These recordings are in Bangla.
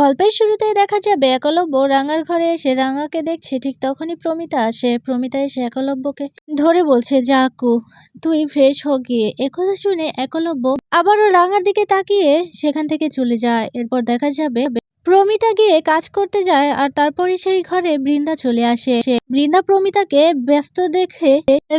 গল্পের শুরুতেই দেখা যাবে একলব্য রাঙার ঘরে এসে রাঙাকে দেখছে, ঠিক তখনই প্রমিতা আসে। প্রমিতা এসে একলব্যকে ধরে বলছে যাকু তুই ফ্রেশ হ গিয়ে। একথা শুনে একলব্য আবারও রাঙার দিকে তাকিয়ে সেখান থেকে চলে যায়। এরপর দেখা যাবে প্রমিতা গিয়ে কাজ করতে যায় আর তারপরে সেই ঘরে বৃন্দা চলে আসে। বৃন্দা প্রমিতাকে ব্যস্ত দেখে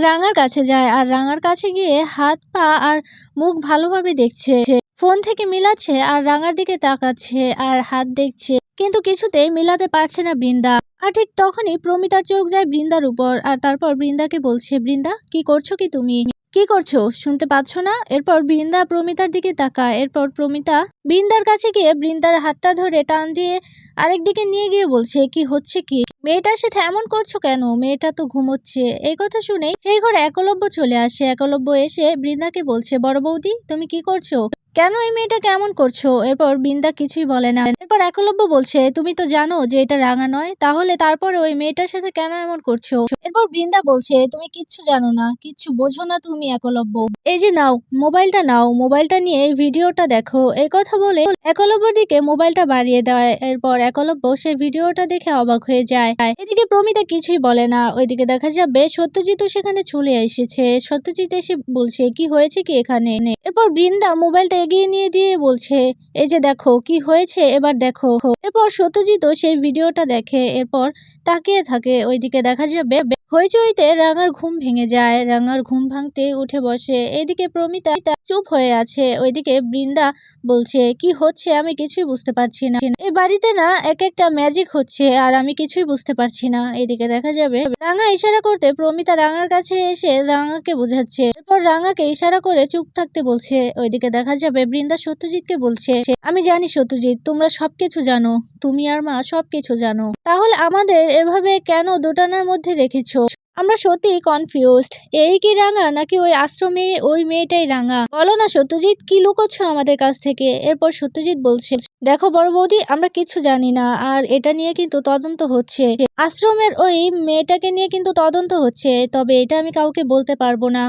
রাঙার কাছে যায় আর রাঙার কাছে গিয়ে হাত পা আর মুখ ভালোভাবে দেখছে। ফোন থেকে মিলাচ্ছে আর রাঙার দিকে তাকাচ্ছে আর হাত দেখছে। কিন্তু কিছুতেই মিলাতে পারছে না বৃন্দা। আর ঠিক তখনই প্রমিতার চোখ যায় বৃন্দার উপর আর তারপর বৃন্দাকে বলছে, বৃন্দা, কি করছ কি তুমি? কি করছ? শুনতে পাচ্ছ না? এরপর বৃন্দা প্রমিতার দিকে তাকায়। এরপর প্রমিতা বৃন্দার কাছে গিয়ে বৃন্দার হাতটা ধরে টান দিয়ে আরেক দিকে নিয়ে গিয়ে বলছে, কি হচ্ছে কি? মেয়েটার সাথে এমন করছ কেন? মেয়েটা তো ঘুমোচ্ছে। এই কথা শুনেই সেই ঘরে একলব্য চলে আসে। একলব্য এসে বৃন্দাকে বলছে, বড় বৌদি, তুমি কি করছ? কেন এই মেয়েটাকে এমন করছ? এরপর বৃন্দা কিছুই বলে না। এরপর একলব্য বলছে, তুমি তো জানো যে এটা রাঙা নয়, তাহলে তারপরে ওই মেয়েটার সাথে কেন এমন করছ? এরপর বৃন্দা বলছে, তুমি কিচ্ছু জানো না, কিচ্ছু বোঝো না তুমি, একলব্য। এই যে নাও, মোবাইলটা নাও, মোবাইলটা নিয়ে এই ভিডিওটা দেখো। এই কথা বলে একলব্যর দিকে মোবাইলটা বাড়িয়ে দেয়। এরপর একলব্য সেই ভিডিওটা দেখে অবাক হয়ে যায়। এদিকে প্রমিতা কিছুই বলে না। ওইদিকে দেখা যাবে সত্যজিৎও সেখানে চলে এসেছে। সত্যজিৎ এসে বলছে, কি হয়েছে কি এখানে? এরপর বৃন্দা মোবাইলটা এগিয়ে নিয়ে দিয়ে বলছে, এই যে দেখো, কি হয়েছে? এবার দেখো। এরপর সত্যজিৎও সেই ভিডিওটা দেখে, এরপর তাকিয়ে থাকে। ওইদিকে দেখা যাবে, হইচইতে রাঙার ঘুম ভেঙে যায়। রাঙার ঘুম ভাঙতে উঠে বসে। এদিকে প্রমিতা চুপ হয়ে আছে। ওইদিকে বৃন্দা বলছে, কি হচ্ছে? আমি কিছুই বুঝতে পারছি না। এই বাড়িতে না এক একটা ম্যাজিক হচ্ছে, আর আমি কিছুই বুঝতে পারছি না। এদিকে দেখা যাবে, রাঙা ইশারা করতে প্রমিতা রাঙার কাছে এসে রাঙাকে বোঝাচ্ছে। এরপর রাঙাকে ইশারা করে চুপ থাকতে বলছে। ওইদিকে দেখা যাবে বৃন্দা সত্যজিৎকে বলছে আমি জানি সত্যজিৎ, তোমরা সবকিছু জানো, তুমি আর মা সবকিছু জানো। তাহলে আমাদের এভাবে কেন দুটানার মধ্যে রেখেছ? আমরা সত্যি কনফিউজড এই কি রাঙা নাকি ওই আশ্রমে ওই মেয়েটাই রাঙা? বলো না সত্যজিৎ, কি লুকোচ্ছ আমাদের কাছ থেকে? এরপর সত্যজিৎ বলছে দেখো বড় বৌদি, আমরা কিছু জানি না, আর এটা নিয়ে কিন্তু তদন্ত হচ্ছে। আশ্রমের ওই মেয়েটাকে নিয়ে কিন্তু তদন্ত হচ্ছে, তবে এটা আমি কাউকে বলতে পারব না।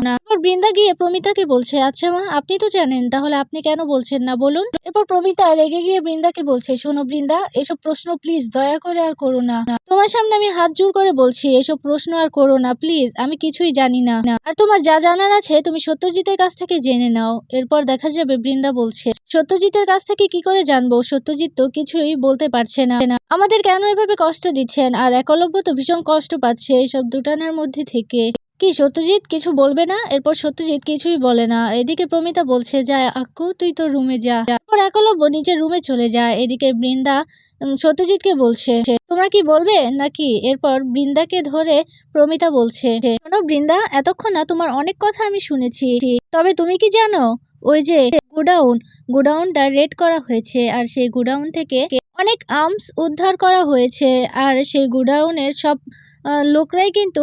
বৃন্দা গিয়ে প্রমিতাকে বলছে আচ্ছা মা, আপনি তো জানেন, তাহলে আপনি কেন বলছেন না, বলুন? এরপর প্রমিতা রেগে গিয়ে বৃন্দাকে বলছে, শোনো বৃন্দা, এসব প্রশ্ন প্লিজ দয়া করে আর করো না। তোমার সামনে আমি হাত জোর করে বলছি, এসব প্রশ্ন আর করো না প্লিজ আমি কিছুই জানি না। আর তোমার যা জানার আছে, তুমি সত্যজিতের কাছ থেকে জেনে নাও। এরপর দেখা যাবে বৃন্দা বলছে, সত্যজিতের কাছ থেকে কি করে জানব? সত্যজিৎ তো কিছুই বলতে পারছে না। আমাদের কেন এভাবে কষ্ট দিচ্ছেন? আর একলব্য তো ভীষণ কষ্ট পাচ্ছে এইসব দুটানার মধ্যে থেকে। কি, সত্যজিৎ কিছু বলবে না? এরপর সত্যজিৎ কিছুই বলে না। এদিকে প্রমিতা বলছে, যা, আক্কু, তুই তোর রুমে যা। এরপর একলব্য নিজের রুমে চলে যায়। এদিকে বৃন্দা সত্যজিৎকে বলছে, তোমরা কি বলবে নাকি? এরপর বৃন্দাকে ধরে প্রমিতা বলছে বৃন্দা, এতক্ষণ না তোমার অনেক কথা আমি শুনেছি। তবে তুমি কি জানো ওই যে গোডাউন, গোডাউনটা রেড করা হয়েছে আর সেই গোডাউন থেকে অনেক আর্মস উদ্ধার করা হয়েছে আর সেই গোডাউনের সব লোকরাই কিন্তু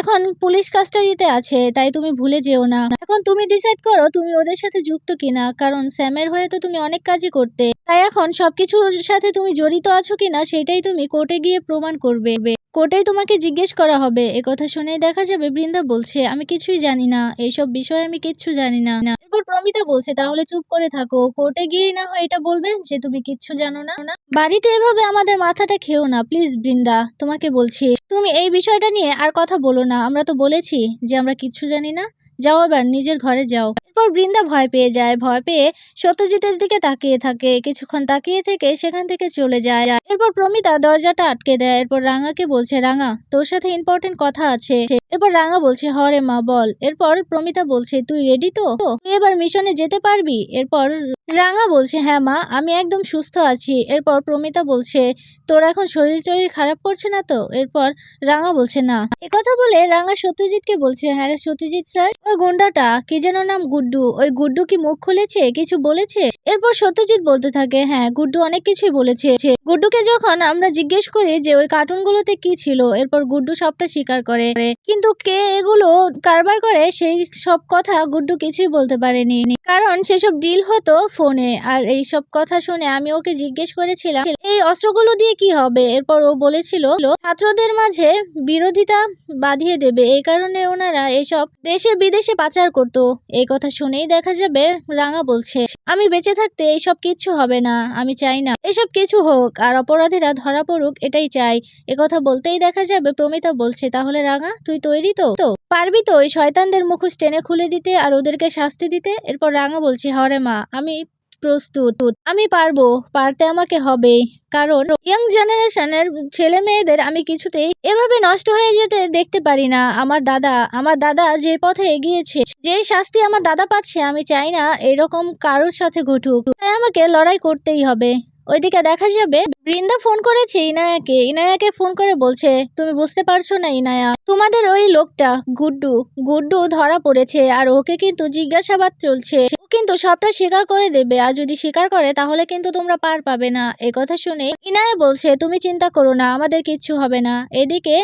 এখন পুলিশ কাস্টাডিতে আছে, তাই তুমি ভুলে যেও না। এখন তুমি ডিসাইড করো তুমি ওদের সাথে যুক্ত কিনা, কারণ স্যামের হয়ে তো তুমি অনেক কাজই করতে। তাই এখন সবকিছুর সাথে তুমি জড়িত আছো কিনা, সেটাই তুমি কোর্টে গিয়ে প্রমাণ করবে। কোর্টেই তোমাকে জিজ্ঞেস করা হবে। কথা শুনেই দেখা যাবে, বৃন্দা বলছে, আমি কিছুই জানি না। এইসব বিষয়ে আমি কিচ্ছু জানি না। এরপর প্রমিতা বলছে, তাহলে চুপ করে থাকো। কোর্টে গিয়ে না হয় এটা বলবে যে তুমি কিচ্ছু জানো না? বাড়িতে এভাবে আমাদের মাথাটা খেও না। প্লিজ বৃন্দা, তোমাকে বলছি, তুমি এই বিষয়টা নিয়ে আর কথা বলো না। আমরা তো বলেছি যে আমরা কিচ্ছু জানি না। যাও এবার, নিজের ঘরে যাও। এরপর বৃন্দা ভয় পেয়ে যায়। ভয় পেয়ে সত্যজিতের দিকে তাকিয়ে থাকে। কিছুক্ষণ তাকিয়ে থেকে সেখান থেকে চলে যায়। এরপর প্রমিতা দরজাটা আটকে দেয়। এরপর রাঙাকে বলছে, রাঙা, তোর সাথে ইম্পর্টেন্ট কথা আছে। এরপর রাঙা বলছে, হরে মা, বল। এরপর প্রমিতা বলছে, তুই রেডি তো? তুই এবার মিশনে যেতে পারবি? এরপর রাঙা বলছে হ্যাঁ মা, আমি একদম সুস্থ আছি। এরপর প্রমিতা বলছে, তোর এখন শরীর টরীর খারাপ করছে না তো? এরপর রাঙা বলছে না। একথা বলে রাঙা সত্যজিৎকে বলছে হ্যাঁ সত্যজিৎ স্যার, ওই গুন্ডাটা কি যেন নাম গুড্ডু, ওই গুড্ডু কি মুখ খুলেছে, কিছু বলেছে? এরপর সত্যজিৎ বলতে থাকে হ্যাঁ গুড্ডু অনেক কিছুই বলেছে। গুড্ডুকে যখন আমরা জিজ্ঞেস করি যে ওই কার্টুনগুলোতে কি ছিল, এরপর গুড্ডু সবটা স্বীকার করে। কিন্তু কে এগুলো কারবার করে, সেই সব কথা গুড্ডু কিছুই বলতে পারেনি। কারণ সেসব ডিল হতো ফোনে, আর এই সব কথা শুনে আমি ওকে জিজ্ঞেস করেছিলাম, এই অস্ত্রগুলো দিয়ে কি হবে? এরপর ও বলেছিল, ছাত্রদের মাঝে বিরোধিতা বাঁধিয়ে দেবে। এই কারণে ওনারা এইসব দেশে বিদেশে পাচার করত। এই কথা শুনেই দেখা যাবে রাঙা বলছে, আমি বেঁচে থাকতে এইসব কিচ্ছু হবে না, আমি চাই না। এসব কিছু হোক, আর অপরাধীরা ধরা পড়ুক, এটাই চাই। কথা বলতেই দেখা যাবে প্রমিতা বলছে, তাহলে রাঙা, তুই তৈরি তো? তো, পারবি তো ওই শয়তানদের মুখোশ টেনে খুলে দিতে আর ওদেরকে শাস্তি দিতে? এরপর রাঙা বলছে, হরে মা, আমি প্রস্তুত। আমি পারব, পারতে আমাকে হবে। কারণ ইয়াং জেনারেশনের ছেলে মেয়েদের আমি কিছুতেই এভাবে নষ্ট হয়ে যেতে দেখতে পারি না। আমার দাদা আমার দাদা যে পথে এগিয়েছে, যে শাস্তি আমার দাদা পাচ্ছে, আমি চাই না এরকম কারোর সাথে ঘটুক। তাই আমাকে লড়াই করতেই হবে। ওইদিকে দেখা যাবে, বৃন্দা ফোন করেছে ইনায়াকে। ইনায়াকে ফোন করে বলছে, তুমি বুঝতে পারছ না ইনায়া, তোমাদের ওই লোকটা গুড্ডু গুড্ডু ধরা পড়েছে, আর ওকে কিন্তু জিজ্ঞাসাবাদ চলছে। কিন্তু সবটা স্বীকার করে দেবে। আর যদি স্বীকার করে, তাহলে কিন্তু তোমরা পার পাবে না। এ কথা শুনে ইনায়া বলছে, তুমি চিন্তা করো না, আমাদের কিচ্ছু হবে না। এদিকে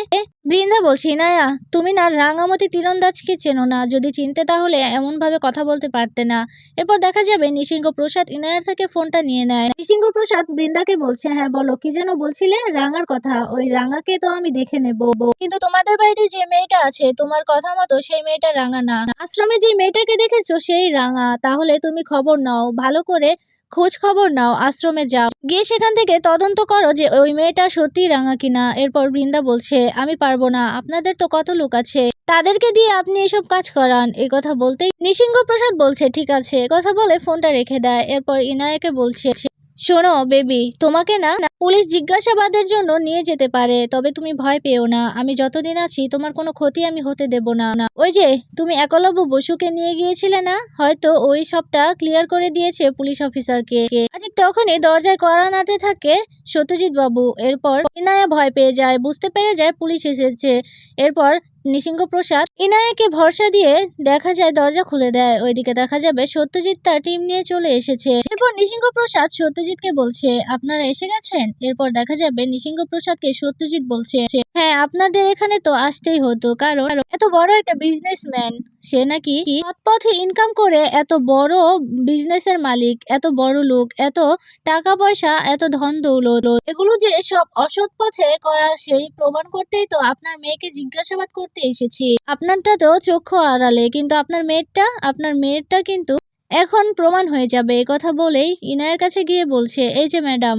বৃন্দা বলছি ইনায়া তুমি না রাঙামতি তীরন্দাজকে চেনো না। যদি চিনতে তাহলে এমন ভাবে কথা বলতে পারতে না। এরপর দেখা যাবে নিসিংহ প্রসাদ ইনায়ার থেকে ফোনটা নিয়ে নেয়। নিসিংহ প্রসাদ বৃন্দাকে বলছে হ্যাঁ বলো, কি যেন বলছিলে? রাঙার কথা। ওই রাঙাকে তো আমি দেখে নেব। কিন্তু তোমাদের বাড়িতে যে মেয়েটা আছে, তোমার কথা মতো সেই মেয়েটা রাঙা না। আশ্রমে যে মেয়েটাকে দেখেছ, সেই রাঙা। তাহলে তুমি খবর নাও। ভালো করে খোঁজ খবর নাও, আশ্রমে যাও। গিয়ে সেখান থেকে তদন্ত করো যে ওই মেয়েটা সত্যি রাঙা কিনা। এরপর বৃন্দা বলছে, আমি পারব না, আপনাদের তো কত লোক আছে। তাদেরকে দিয়ে আপনি এসব কাজ করান। এই কথা বলতেই নিসিংহ প্রসাদ বলছে, ঠিক আছে। কথা বলে ফোনটা রেখে দেয়। এরপর ইনায়কে বলছে শোনো, বেবি, তোমাকে না পুলিশ জিজ্ঞাসাবাদের জন্য নিয়ে যেতে পারে, তবে তুমি ভয় পেও না। আমি যতদিন আছি, তোমার কোনো ক্ষতি আমি হতে দেব না। ওই যে, তুমি একলব্য বসুকে নিয়ে গিয়েছিলে না? হয়তো ওই সবটা ক্লিয়ার করে দিয়েছে পুলিশ অফিসারকে। ঠিক তখনই দরজায় কড়া নাড়তে থাকে সত্যজিৎ বাবু। এরপর ইনায়া ভয় পেয়ে যায়, বুঝতে পেরে যায় পুলিশ এসেছে। এরপর নিসিংহ প্রসাদ ইনায়াকে ভরসা দিয়ে দেখা যায় দরজা খুলে দেয়। ওইদিকে দেখা যাবে সত্যজিৎ তার টিম নিয়ে চলে এসেছে। এরপর নিসিংহ প্রসাদ সত্যজিৎকে বলছে, আপনারা এসে গেছেন? এরপর দেখা যাবে নিসিংহ প্রসাদকে সত্যজিৎ বলছে হ্যাঁ আপনাদের এখানে তো আসতেই হতো, কারণ এত বড় একটা বিজনেসম্যান সে নাকি পথে ইনকাম করে এত বড় বিজনেসের মালিক, এত বড় লোক, এত টাকা পয়সা এত ধন দৌলত। এগুলো যে সব অসৎ পথে করা, সেই প্রমাণ করতেই তো আপনার মেয়েকে জিজ্ঞাসাবাদ করতে এসেছি। আপনারটা তো চক্ষু আড়ালে, কিন্তু আপনার মেয়েরটা আপনার মেয়েরটা কিন্তু এখন প্রমাণ হয়ে যাবে। কথা বলেই ইনায়ের কাছে গিয়ে বলছে, এই যে ম্যাডাম,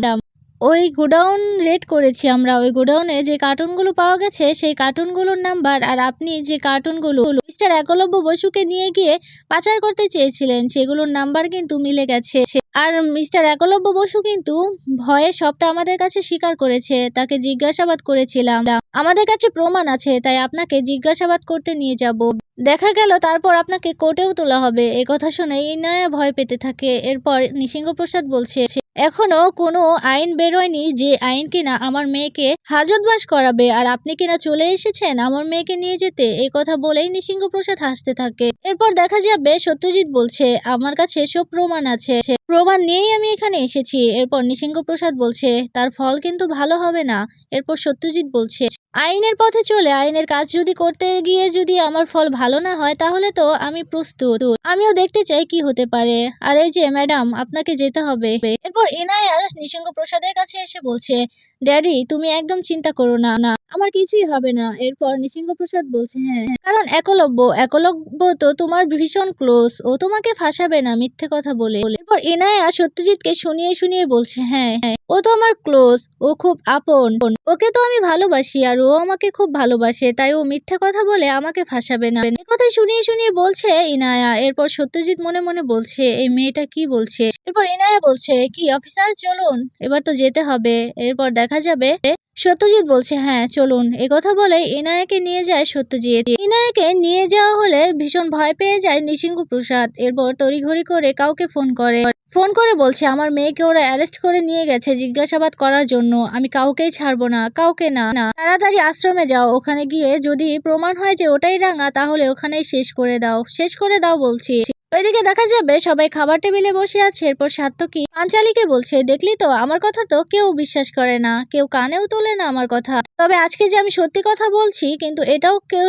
ওই গোডাউন রেড করেছি আমরা। ওই গোডাউনে যে কার্টুনগুলো পাওয়া গেছে, সেই কার্টুনগুলোর নাম্বার আর আপনি যে কার্টুনগুলো মিস্টার একলব্য বসুকে নিয়ে গিয়ে পাচার করতে চেয়েছিলেন, সেগুলোর নাম্বার কিন্তু মিলে গেছে। আর মিস্টার একলব্য বসু কিন্তু ভয়ে সবটা আমাদের কাছে স্বীকার করেছে, তাকে জিজ্ঞাসাবাদ করেছিলাম। আমাদের কাছে প্রমাণ আছে, তাই আপনাকে জিজ্ঞাসাবাদ করতে নিয়ে যাব। দেখা গেল তারপর আপনাকে কোর্টেও তোলা হবে, এ কথা শুনে ইনায়া ভয় পেতে থাকে। এরপর নিসিংহ প্রসাদ বলছে এখনও কোনো আইন বেরোয়নি যে আইন কিনা আমার মেয়েকে হাজতবাস করাবে। আর আপনি কিনা চলে এসেছেন আমার মেয়েকে নিয়ে যেতে? এই কথা বলেই নিসিংহ প্রসাদ হাসতে থাকে। এরপর দেখা যাবে সত্যজিৎ বলছে, আমার কাছে সব প্রমাণ আছে। প্রমাণ নিয়েই আমি এখানে এসেছি। এরপর নিসিংহ প্রসাদ বলছে, তার ফল কিন্তু ভালো হবে না। এরপর সত্যজিৎ বলছে আইনের পথে চলে, আইনের কাজ যদি করতে গিয়ে যদি আমার ফল ভালো না হয়, তাহলে তো আমি প্রস্তুত। আমিও দেখতে চাই কি হতে পারে। আর এই যে, ম্যাডাম, আপনাকে যেতে হবে। এরপর এনায়া নিসঙ্গ প্রসাদের কাছে এসে বলছে ড্যাডি, তুমি একদম চিন্তা করো না না, আমার কিছুই হবে না। এরপর নিসিংহ প্রসাদ বলছে হ্যাঁ হ্যাঁ। কারণ একলব্য একলব্য তো তোমার ভীষণ ক্লোজ, ও তোমাকে ফাঁসাবে না, মিথ্যে কথা বলে। এরপর এনায়া সত্যজিৎকে শুনিয়ে শুনিয়ে বলছে হ্যাঁ হ্যাঁ ও তো আমার ক্লোজ, ও খুব আপন, ওকে তো আমি ভালোবাসি, আর ও আমাকে খুব ভালোবাসে, তাই ও মিথ্যে কথা বলে আমাকে ফাঁসাবে না। এ কথা শুনিয়ে শুনিয়ে বলছে ইনায়া এরপর সত্যজিৎ মনে মনে বলছে, এই মেয়েটা কি বলছে? এরপর ইনায়া বলছে, কি, অফিসার, চলুন, এবার তো যেতে হবে। এরপর দেখা যাবে? সত্যজিৎ বলছে হ্যাঁ চলুন। কথা বলে ইনায়াকে নিয়ে যায় সত্যজিৎ। ইনায়াকে নিয়ে যাওয়া হলে ভীষণ ভয় পেয়ে যায় নিসিংহ প্রসাদ। এরপর তড়িঘড়ি করে কাউকে ফোন করে। ফোন করে বলছে, আমার মেয়েকে ওরা অ্যারেস্ট করে নিয়ে গেছে জিজ্ঞাসাবাদ করার জন্য। আমি কাউকেই ছাড়বো না, কাউকে না না। তাড়াতাড়ি আশ্রমে যাও। ওখানে গিয়ে যদি প্রমাণ হয় যে ওটাই রাঙা, তাহলে ওখানেই শেষ করে দাও। শেষ করে দাও, বলছি। ওইদিকে দেখা যাবে সবাই খাবার টেবিলে বসে আছে, এরপর সার্থ কি? পাঞ্চালিকে বলছে, দেখলি তো, আমার কথা তো কেউ বিশ্বাস করে না, কেউ কানেও তোলে না আমার কথা। তবে আজকে যে আমি সত্যি কথা বলছি, কিন্তু এটাও কেউ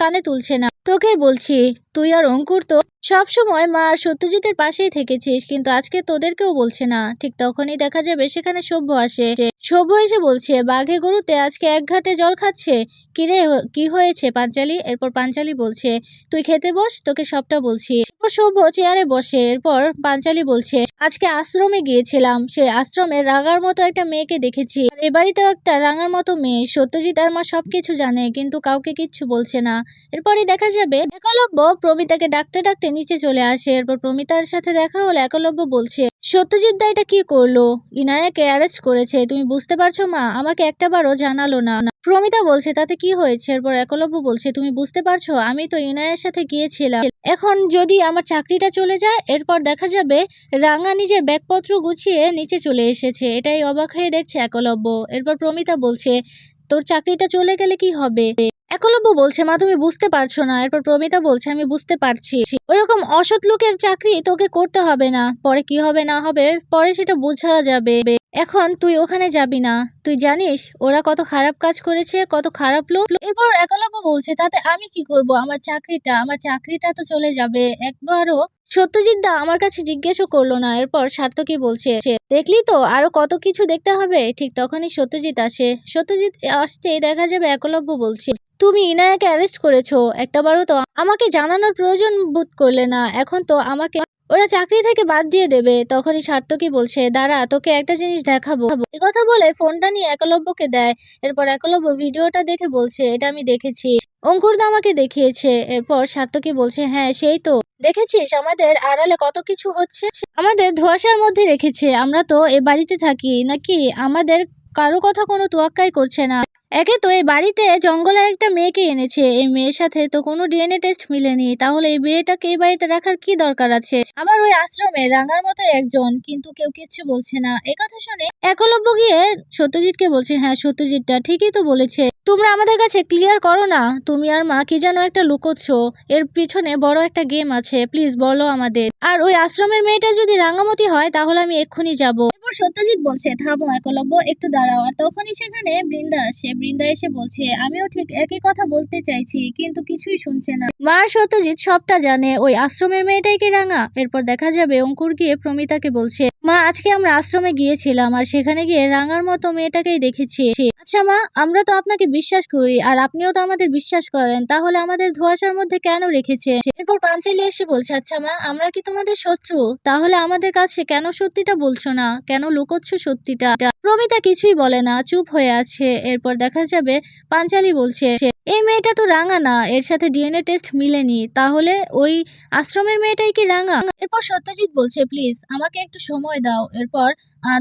কানে তুলছে না। তোকেই বলছি, তুই আর অঙ্কুর তো সব সময় মা আর সত্যজিতের পাশেই থেকেছিস, কিন্তু আজকে তোদেরকেও বলছে না। ঠিক তখনই দেখা যাবে সেখানে সভ্য আসে। সভ্য এসে বলছে, বাঘে গরুতে আজকে এক ঘাটে জল খাচ্ছে। কিরে কি হয়েছে পাঞ্চালি? এরপর পাঞ্চালি বলছে, তুই খেতে বস, তোকে সবটা বলছি। সভ্য চেয়ারে বসে। এরপর পাঞ্চালি বলছে, আজকে আশ্রমে গিয়েছিলাম। সে আশ্রমে রাগার মতো একটা মেয়েকে দেখেছি। এ বাড়িতেও একটা রাঙার মতো মেয়ে। সত্যজিৎ আর মা সবকিছু জানে, কিন্তু কাউকে কিচ্ছু বলছে না। এরপরে দেখা যাবে একলব্য প্রমিতাকে ডাকতে ডাকতে নিচে চলে আসে। এরপর প্রমিতার সাথে দেখা হলে একলব্য বলছে, সত্যজিৎ দা এটা কি করল? ইনায়াকে অ্যারেস্ট করেছে। তুমি বুঝতে পারছ মা, আমাকে একটাবারও জানালো না। প্রমিতা বলছে, তাতে কি হয়েছে? এরপর একলব্য বলছে, তুমি বুঝতে পারছ, আমি তো ইনায়ের সাথে গিয়েছিলাম। এখন যদি আমার চাকরিটা চলে যায়, এরপর দেখা যাবে রাঙা নিজের ব্যাগপত্র গুছিয়ে নিচে চলে এসেছে। এটাই অবাক হয়ে দেখছে একলব্য। এরপর প্রমিতা বলছে তোর চাকরিটা চলে গেলে কি হবে? একলব্য বলছে, মা, তুমি বুঝতে পারছ না। এরপর প্রমিতা বলছে, আমি বুঝতে পারছি। ওরকম অসৎ লোকের চাকরি তোকে করতে হবে না। পরে কি হবে, না হবে, পরে সেটা বোঝা যাবে। এখন তুই ওখানে যাবি না। তুই জানিস, ওরা কত খারাপ কাজ করেছে, কত খারাপ লোক। এরপর একলব্য বলছে, তাতে আমি কি করব? আমার চাকরিটা আমার চাকরিটা তো চলে যাবে। একবারও সত্যজিৎ দা আমার কাছে জিজ্ঞেসও করল না, এরপর সার্থকী বলছে, দেখলি তো আরও কত কিছু দেখতে হবে? ঠিক তখনই সত্যজিৎ আসে। সত্যজিৎ আসতেই দেখা যাবে একলব্য বলছে, তুমি ইনায়াকে অ্যারেস্ট করেছ একটাবারও তো আমাকে জানানোর প্রয়োজন বোধ করলে না, এখন তো আমাকে ওরা চাকরি থেকে বাদ দিয়ে দেবে। তখনই সার্থকী বলছে, দাঁড়া, তোকে একটা জিনিস দেখাবো। এ কথা বলে ফোনটা নিয়ে একলব্যকে দেয়, এরপর একলব্য ভিডিওটা দেখে বলছে, এটা আমি দেখেছি। অঙ্কুরদা আমাকে দেখিয়েছে, এরপর সার্থকী বলছে হ্যাঁ সেই তো। দেখেছিস আমাদের আড়ালে কত কিছু হচ্ছে? আমাদের ধোয়াশার মধ্যে রেখেছে, আমরা তো এ বাড়িতে থাকি, নাকি আমাদের কারও কথা কোনো তোয়াক্কাই করছে না? একে তো এই বাড়িতে জঙ্গলের একটা মেয়েকে এনেছে। এই মেয়ের সাথে তো কোনো ডিএনএ টেস্ট মিলেনি। তাহলে এই মেয়েটাকে এই বাড়িতে রাখার কি দরকার আছে? আবার ওই আশ্রমে রাঙার মতো একজন, কিন্তু কেউ কিচ্ছু বলছে না। এ কথা শুনে একলব্য গিয়ে সত্যজিৎকে বলছে হ্যাঁ সত্যজিৎটা ঠিকই তো বলেছে। তোমরা আমাদের কাছে ক্লিয়ার করো না। তুমি আর মা কি যেন একটা লুকোচ্ছ। এর পিছনে বড় একটা গেম আছে। প্লিজ বলো আমাদের। আর ওই আশ্রমের মেয়েটা যদি রাঙামতি হয়, তাহলে আমি এক্ষুনি যাব। সত্যজিৎ বলছে, থামো, একলব্য, একটু দাঁড়াও। আর তখনই সেখানে বৃন্দা আসে। বৃন্দা এসে বলছে, আমিও ঠিক একই কথা বলতে চাইছি, কিন্তু কিছুই শুনছে না। মা সত্যজিৎ সবটা জানে, ওই আশ্রমের মেয়েটাই রাঙা? এরপর দেখা যাবে অঙ্কুর গিয়ে প্রমিতাকে বলছে, মা, আজকে আমরা আশ্রমে গিয়েছিলাম, আর সেখানে গিয়ে রাঙার মতো মেয়েটাকেই দেখেছি। আচ্ছা মা, আমরা তো আপনাকে বিশ্বাস করি, আর আপনিও তো আমাদের বিশ্বাস করেন, তাহলে আমাদের ধোঁয়াশার মধ্যে কেন রেখেছে এরপর পাঞ্চালি এসে বলছে আচ্ছা মা, আমরা কি তোমাদের শত্রু? তাহলে আমাদের কাছে কেন সত্যিটা বলছো না? কেন লুকোচ্ছ সত্যিটা। প্রমিতা কিছুই বলে না, চুপ হয়ে আছে। এরপর দেখা যাবে, পাঞ্চালি বলছে, এই মেয়েটা তো রাঙা না, এর সাথে ডিএনএ টেস্ট মিলেনি। তাহলে ওই আশ্রমের মেয়েটাই কি রাঙা? এরপর সত্যজিৎ বলছে, প্লিজ, আমাকে একটু সময় দাও। এরপর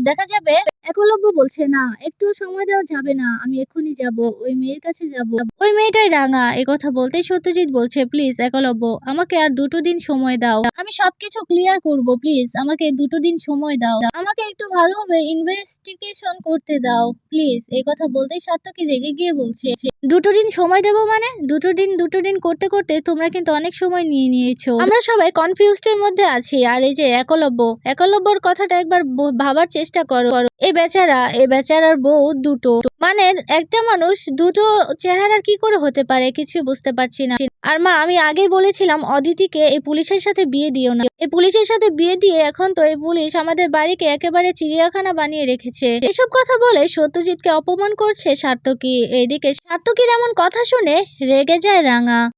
দেখা যাবে, একলব্য বলছে, না, একটু সময় দেওয়া যাবে না, আমি এক্ষুনি যাব, ওই মেয়ের কাছে যাব। ওই মেয়েটাই রাঙা, এ কথা বলতেই সত্যজিৎ বলছে, প্লিজ, একলব্য, আমাকে আর দুটো দিন সময় দাও। আমি সবকিছু ক্লিয়ার করব, প্লিজ, আমাকে দুটো দিন সময় দাও। আমাকে একটু ভালোভাবে ইনভেস্টিগেশন করতে দাও প্লিজ এই কথা বলতেই সার্থকী রেগে গিয়ে বলছে, দুটো দিন সময় দেবো মানে? দুটো দিন দুটো দিন করতে করতে তোমরা কিন্তু অনেক সময় নিয়ে নিয়েছো। আমরা সবাই কনফিউজড এর মধ্যে আছি। আর এই যে একলব্য, একলব্যর কথাটা একবার ভাবার চেষ্টা করো এই বেচারা এই বেচারার বউ দুটো। মানে একটা মানুষ দুটো চেহারার কি করে হতে পারে কিছু বুঝতে পারছি না। আর মা, আমি আগেই বলেছিলাম অদিতিকে এই পুলিশের সাথে বিয়ে দিও না। এই পুলিশের সাথে বিয়ে দিয়ে এখন তো এই পুলিশ আমাদের বাড়িকে একেবারে চিড়িয়াখানা বানিয়ে রেখেছে। এসব কথা বলে সত্যজিৎকে অপমান করছে সার্থকী। এদিকে সার্থকীর এমন কথা শুনে রেগে যায় রাঙা।